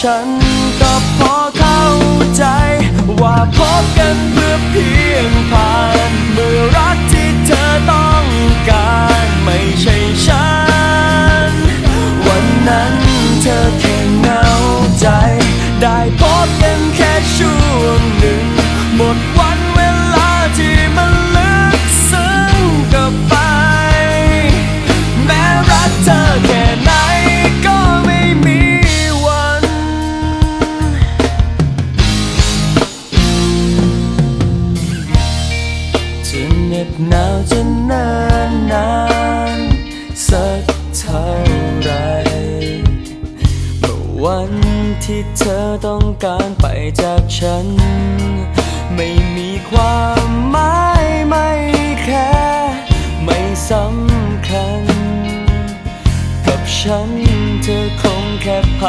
ฉันก็พอเข้าใจ ว่าพบกันเพื่อเพียงผ่านเมื่อรักที่เธอต้องการไม่ใช่ฉัน วันนั้นเธอแค่เหงาใจ ได้พบกันแค่ชั่ว เหน็บหนาวจะนานนานสักเท่าไรเมื่อวันที่เธอต้องการไปจากฉัน ไม่มีความหมายไม่แค่ไม่สำคัญ กับฉันเธอคงแค่ผ่าน